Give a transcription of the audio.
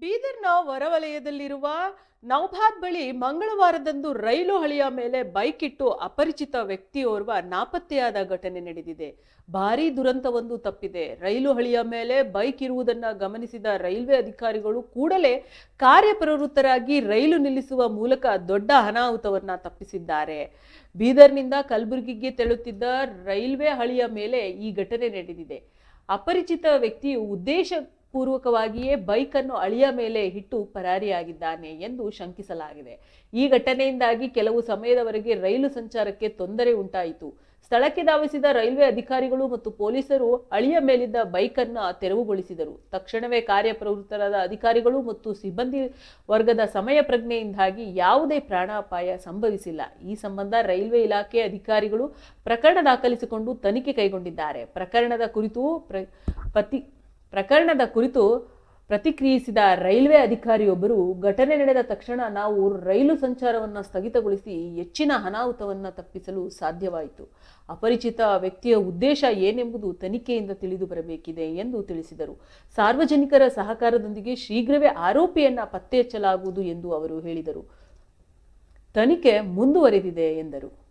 ಬೀದರ್ನ ಹೊರವಲಯದಲ್ಲಿರುವ ನೌಬಾದ್ ಬಳಿ ಮಂಗಳವಾರದಂದು ರೈಲು ಹಳಿಯ ಮೇಲೆ ಬೈಕ್ ಇಟ್ಟು ಅಪರಿಚಿತ ವ್ಯಕ್ತಿಯೋರ್ವ ನಾಪತ್ತೆಯಾದ ಘಟನೆ ನಡೆದಿದೆ. ಭಾರೀ ದುರಂತವೊಂದು ತಪ್ಪಿದೆ. ರೈಲು ಹಳಿಯ ಮೇಲೆ ಬೈಕ್ ಇರುವುದನ್ನ ಗಮನಿಸಿದ ರೈಲ್ವೆ ಅಧಿಕಾರಿಗಳು ಕೂಡಲೇ ಕಾರ್ಯಪ್ರವೃತ್ತರಾಗಿ ರೈಲು ನಿಲ್ಲಿಸುವ ಮೂಲಕ ದೊಡ್ಡ ಅನಾಹುತವನ್ನು ತಪ್ಪಿಸಿದ್ದಾರೆ. ಬೀದರ್ನಿಂದ ಕಲಬುರಗಿಗೆ ತೆರಳುತ್ತಿದ್ದ ರೈಲ್ವೆ ಹಳಿಯ ಮೇಲೆ ಈ ಘಟನೆ ನಡೆದಿದೆ. ಅಪರಿಚಿತ ವ್ಯಕ್ತಿಯು ಉದ್ದೇಶ ಪೂರ್ವಕವಾಗಿಯೇ ಬೈಕನ್ನು ಅಳಿಯ ಮೇಲೆ ಇಟ್ಟು ಪರಾರಿಯಾಗಿದ್ದಾನೆ ಎಂದು ಶಂಕಿಸಲಾಗಿದೆ. ಈ ಘಟನೆಯಿಂದಾಗಿ ಕೆಲವು ಸಮಯದವರೆಗೆ ರೈಲು ಸಂಚಾರಕ್ಕೆ ತೊಂದರೆ ಉಂಟಾಯಿತು. ಸ್ಥಳಕ್ಕೆ ಧಾವಿಸಿದ ರೈಲ್ವೆ ಅಧಿಕಾರಿಗಳು ಮತ್ತು ಪೊಲೀಸರು ಅಳಿಯ ಮೇಲಿದ್ದ ಬೈಕನ್ನು ತೆರವುಗೊಳಿಸಿದರು. ತಕ್ಷಣವೇ ಕಾರ್ಯಪ್ರವೃತ್ತರಾದ ಅಧಿಕಾರಿಗಳು ಮತ್ತು ಸಿಬ್ಬಂದಿ ವರ್ಗದ ಸಮಯ ಪ್ರಜ್ಞೆಯಿಂದಾಗಿ ಯಾವುದೇ ಪ್ರಾಣಾಪಾಯ ಸಂಭವಿಸಿಲ್ಲ. ಈ ಸಂಬಂಧ ರೈಲ್ವೆ ಇಲಾಖೆ ಅಧಿಕಾರಿಗಳು ಪ್ರಕರಣ ದಾಖಲಿಸಿಕೊಂಡು ತನಿಖೆ ಕೈಗೊಂಡಿದ್ದಾರೆ. ಪ್ರಕರಣದ ಕುರಿತು ಪ್ರ ಪತಿ ಪ್ರಕರಣದ ಕುರಿತು ಪ್ರತಿಕ್ರಿಯಿಸಿದ ರೈಲ್ವೆ ಅಧಿಕಾರಿಯೊಬ್ಬರು, ಘಟನೆ ನಡೆದ ತಕ್ಷಣ ನಾವು ರೈಲು ಸಂಚಾರವನ್ನು ಸ್ಥಗಿತಗೊಳಿಸಿ ಹೆಚ್ಚಿನ ಅನಾಹುತವನ್ನು ತಪ್ಪಿಸಲು ಸಾಧ್ಯವಾಯಿತು. ಅಪರಿಚಿತ ವ್ಯಕ್ತಿಯ ಉದ್ದೇಶ ಏನೆಂಬುದು ತನಿಖೆಯಿಂದ ತಿಳಿದು ಬರಬೇಕಿದೆ ಎಂದು ತಿಳಿಸಿದರು. ಸಾರ್ವಜನಿಕರ ಸಹಕಾರದೊಂದಿಗೆ ಶೀಘ್ರವೇ ಆರೋಪಿಯನ್ನು ಪತ್ತೆ ಹಚ್ಚಲಾಗುವುದು ಎಂದು ಅವರು ಹೇಳಿದರು. ತನಿಖೆ ಮುಂದುವರೆದಿದೆ ಎಂದರು.